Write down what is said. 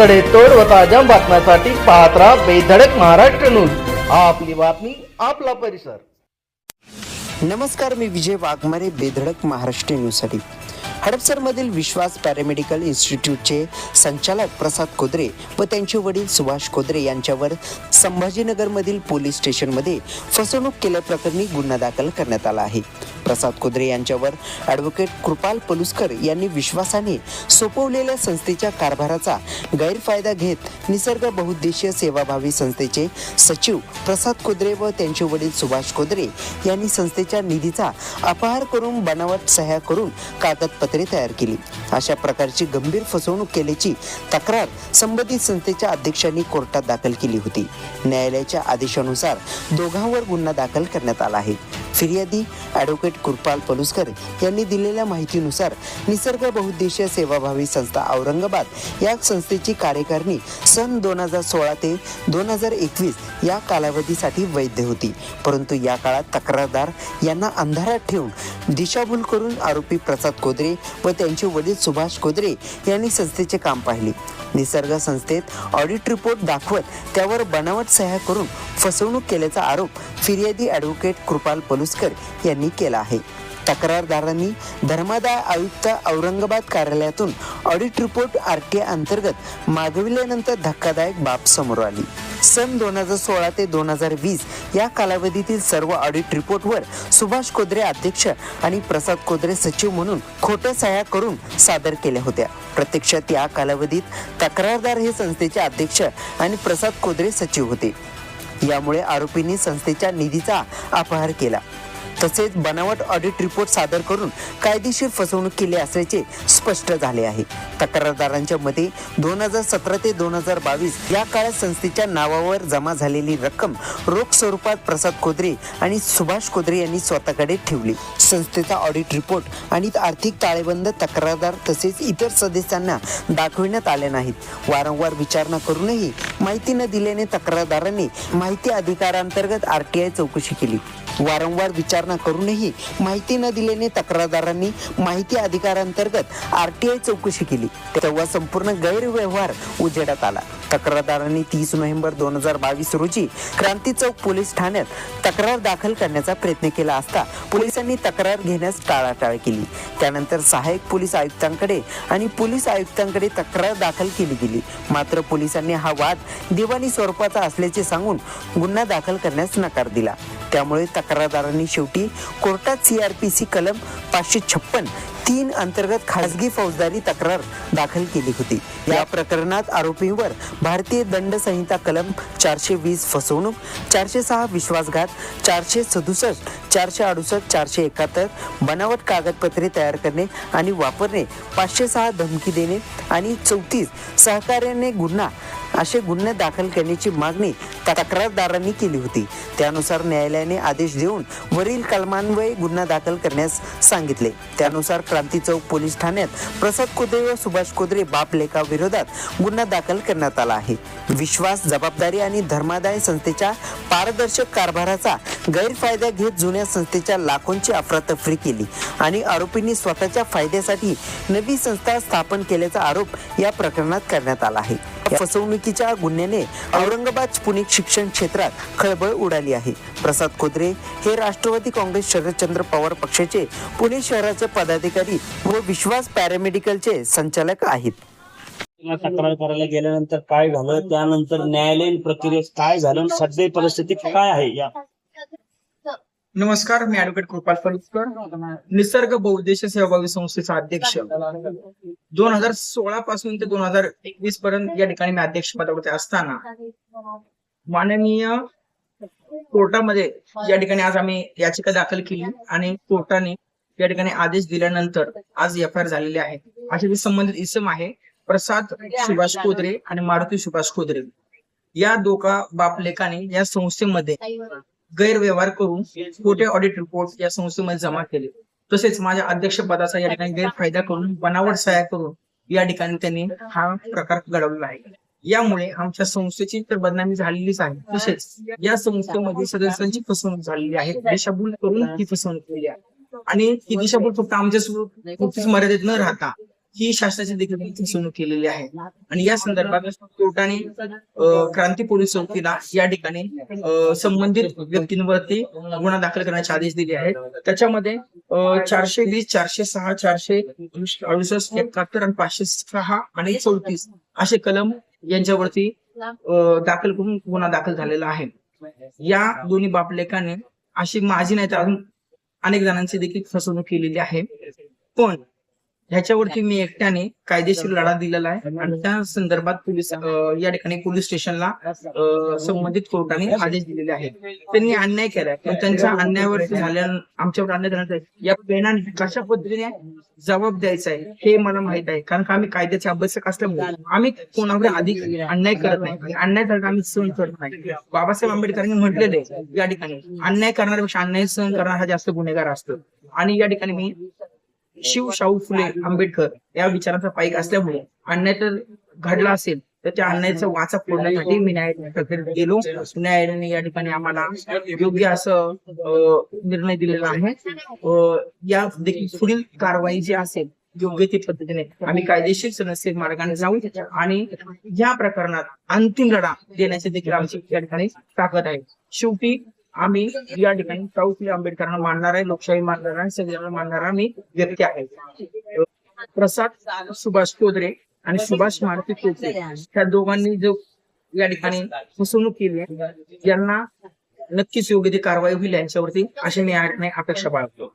सडेतोड व ताज्या बातम्यांसाठी पाहत राहा बेधडक महाराष्ट्र न्यूज. आपली बातमी आपला परिसर. नमस्कार मी विजय वाघमारे बेधडक महाराष्ट्र न्यूजसाठी. हडपसरमधील विश्वास पॅरामेडिकल इन्स्टिट्यूटचे संचालक प्रसाद कोदरे व त्यांचे वडील सुभाष कोदरे यांच्यावर संभाजीनगरमधील पोलीस स्टेशनमध्ये फसवणूक केल्याप्रकरणी गुन्हा दाखल करण्यात आला आहे. प्रसाद कोदरे यांच्यावर ॲडव्होकेट कृपाल पलुस्कर यांनी विश्वासाने सोपवलेल्या संस्थेच्या कारभाराचा गैरफायदा घेत निसर्ग बहुउद्देशीय सेवाभावी संस्थेचे सचिव प्रसाद कोदरे व त्यांचे वडील सुभाष कोदरे यांनी संस्थेच्या निधीचा अपहार करून बनावट सह्या करून कागदपत्र तयार केली. अशा प्रकारची गंभीर फसवणूक केल्याची तक्रार संबंधित संस्थेच्या अध्यक्षांनी कोर्टात दाखल केली होती. न्यायालयाच्या आदेशानुसार दोघांवर गुन्हा दाखल करण्यात आला आहे. फिर्यादी ॲडव्होकेट कृपाल पलुस्कर यांनी दिलेल्या माहितीनुसार निसर्ग बहुउद्देशीय सेवाभावी संस्था औरंगाबाद या संस्थेची कार्यकारिणी सन दोन हजार सोळा ते दोन हजार एकवीस या कालावधीसाठी वैध होती. परंतु या काळात तक्रारदार यांना अंधारात ठेवून दिशाभूल करून आरोपी प्रसाद कोदरे व त्यांचे वडील सुभाष कोदरे यांनी संस्थेचे काम पाहिले. निसर्ग संस्थेत ऑडिट रिपोर्ट दाखवत त्यावर बनावट सह्या करून फसवणूक केल्याचा आरोप फिर्यादी ॲडव्होकेट कृपाल पलुसकर यांनी केला आहे. तक्रारदारांनी धर्मादाय आयुक्त औरंगाबाद कार्यालयातून ऑडिट रिपोर्ट आर टी अंतर्गत मागविल्यानंतर धक्कादायक बाब समोर आली. सन दोन हजार सोळा ते दोन हजार वीस या कालावधीतील सर्व ऑडिट रिपोर्टवर सुभाष कोद्रे अध्यक्ष आणि प्रसाद कोद्रे सचिव म्हणून खोट्या सह्या करून सादर केल्या होत्या. प्रत्यक्षात या कालावधीत तक्रारदार हे संस्थेचे अध्यक्ष आणि प्रसाद कोद्रे सचिव होते. यामुळे आरोपींनी संस्थेच्या निधीचा अपहार केला. तसेच बनावट ऑडिट रिपोर्ट सादर करून कायदेशीर फसवणूक केली असल्याचे स्पष्ट झाले आहे. तक्रारदारांच्या मते दोन हजार सतरा ते दोन हजार बावीस या काळात संस्थेच्या नावावर जमा झालेली रक्कम रोख स्वरूपात प्रसाद कोदरे आणि सुभाष कोदरे यांनी स्वतःकडे ठेवली. संस्थेचा ऑडिट रिपोर्ट आणि आर्थिक ताळेबंद तक्रारदार तसेच इतर सदस्यांना दाखविण्यात आले नाहीत. वारंवार विचारणा करूनही माहिती न दिल्याने तक्रारदारांनी माहिती अधिकारांतर्गत आरटीआय चौकशी केली. वारंवार विचारणा करूनही माहिती न दिल्याने तक्रारदारांनी माहिती अधिकारांतर्गत आरटीआय चौकशी केली. तेव्हा संपूर्ण गैरव्यवहार उजेडात आला. तक्रारदारांनी तीस नोव्हेंबर दोन हजार बावीस रोजी क्रांती चौक पोलीस ठाण्यात तक्रार दाखल करण्याचा प्रयत्न केला असता पोलिसांनी तक्रार घेण्यास टाळाटाळ केली. त्यानंतर सहाय्यक पोलीस आयुक्तांकडे आणि पोलीस आयुक्तांकडे तक्रार दाखल केली गेली. मात्र पोलिसांनी हा वाद दिवाणी स्वरूपाचा असल्याचे सांगून गुन्हा दाखल करण्यास नकार दिला. त्यामुळे तक्रारदारांनी शेवटी कोर्टात सीआरपीसी कलम पाचशे छप्पन तीन अंतर्गत खासगी फौजदारी तक्रार दाखल केली होती. या प्रकरणात आरोपींवर भारतीय दंड संहिता कलम चारशे वीस फसवणूक चारशे सहा विश्वासघात चारशे सदुसष्ट चारशे अडुसष्ट चारशे एकाहत्तर बनावट कागदपत्रे तयार करणे आणि वापरणे पाचशे सहा धमकी देणे आणि चौतीस सहकार्याने गुन्हा असे गुन्हे दाखल करण्याची मागणी तक्रारदारांनी केली होती. त्यानुसार न्यायालयाने आदेश देऊन वरील कलमान्वये गुन्हा दाखल करण्यास सांगितले. त्यानुसार क्रांती चौक पोलीस ठाण्यात प्रसाद कुद्रे व सुभाष कुद्रे बाप लेखा विरोधात गुन्हा दाखल करण्यात आला आहे. विश्वास जबाबदारी आणि धर्मादाय संस्थेच्या पारदर्शक कारभाराचा गैरफायदा घेत जुन्या संस्थेच्या लाखोंची अफरातफरी केली आणि आरोपींनी स्वतःच्या फायद्यासाठी नवी संस्था स्थापन केल्याचा आरोप या प्रकरणात करण्यात आला आहे. फसवणुकीच्या गुन्ह्याने औरंगाबाद पुणे शिक्षण क्षेत्रात खळबळ उडाली आहे. प्रसाद खोदरे हे राष्ट्रवादी काँग्रेस शरदचंद्र पवार पक्षाचे पुणे शहराचे पदाधिकारी व विश्वास पॅरामेडिकलचे संचालक आहेत. तक्रार करायला गेल्यानंतर काय झालं त्यानंतर न्यायालयीन प्रक्रियेत काय झालं? सध्या परिस्थिती काय आहे या नमस्कार मी ऍडव्होकेट कृपाल पलुस्कर निसर्ग बहुउद्देशीय सहभागी संस्थेचा अध्यक्ष. दोन हजार सोळा पासून ते दोन हजार एकवीस पर्यंत या ठिकाणी मी अध्यक्ष पदावरती असताना माननीय कोर्टामध्ये या ठिकाणी आज आम्ही याचिका दाखल केली आणि कोर्टाने या ठिकाणी आदेश दिल्यानंतर आज एफ आय आर झालेले आहे. असे जे संबंधित इसम आहे. प्रसाद सुभाष खोदरे आणि मारुती सुभाष खोदरे. या दोघा बाप लेखाने या संस्थेमध्ये गैरव्यवहार करून खोटे ऑडिट रिपोर्ट या संस्थेमध्ये जमा केले. तसेच माझ्या अध्यक्षपदाचा या ठिकाणी गैरफायदा करून बनावट सहाय्य करून या ठिकाणी त्यांनी हा प्रकार घडवलेला आहे. यामुळे आमच्या संस्थेची तर बदनामी झालेलीच आहे. तसेच या संस्थेमध्ये सदस्यांची फसवणूक झालेली आहे. दिशाभूल करून ही फसवणूक केली आहे. आणि ही दिशाभूल फक्त आमच्या मर्यादित न राहता ही शासनाची देखील फसवणूक केलेली आहे. आणि या संदर्भात कोर्टाने क्रांती पोलीस चौकीला या ठिकाणी संबंधित व्यक्तींवरती गुन्हा दाखल करण्याचे आदेश दिले आहेत. त्याच्यामध्ये चारशे वीस चारशे सहा चारशे अडुसष्ट एकाहत्तर आणि पाचशे सहा आणि चौतीस असे कलम यांच्यावरती दाखल करून गुन्हा दाखल झालेला आहे. या दोन्ही बापलेखाने अशी माझी नाही तर अजून अनेक जणांची देखील फसवणूक केलेली आहे. पण ह्याच्यावरती मी एकट्याने कायदेशीर लढा दिलेला आहे. आणि त्या संदर्भात पोलीस या ठिकाणी पोलीस स्टेशनला संबंधित कोर्टाने आदेश दिलेले आहेत. त्यांनी अन्याय केलाय. पण त्यांच्या अन्यायावरती झाल्या आमच्यावर अन्याय झाल्यानंतर या पेनाने कशा पद्धतीने जबाब द्यायचा आहे हे मला माहीत आहे. कारण का आम्ही कायद्याचे अभ्यासक असल्यामुळे आम्ही कोणावर अधिक अन्याय करत नाही. अन्याय तर आम्ही सहन करत नाही. बाबासाहेब आंबेडकरांनी म्हटलेले या ठिकाणी अन्याय करण्यापेक्षा अन्याय सहन करणारा हा जास्त गुन्हेगार असतो. आणि या ठिकाणी मी शिव शाहू फुले आंबेडकर या विचारांचा पाईक असल्यामुळे अन्याय तर घडला असेल तर त्या अन्यायाचा वाचा फोडण्यासाठी मी न्याय प्रक्रियेत गेलो. न्यायालयाने या ठिकाणी आम्हाला योग्य असं निर्णय दिलेला आहे. या देखील पुढील कारवाई जी असेल योग्य ती पद्धतीने आम्ही कायदेशीर सदस्य मार्गाने जाऊ आणि या प्रकरणात अंतिम लढा देण्याची देखील आमची या ठिकाणी ताकद आहे. शेवटी आम्ही या ठिकाणी फुले आंबेडकरांना मानणार आहे लोकशाही मानणार आहे सगळ्यांना मानणारा मी व्यक्ती आहे. प्रसाद सुभाष कोदरे आणि सुभाष मारुती कोचरे त्या दोघांनी जो या ठिकाणी फसवणूक केली आहे यांना नक्कीच योग्य ती कारवाई होईल यांच्यावरती अशी मी अपेक्षा बाळगतो.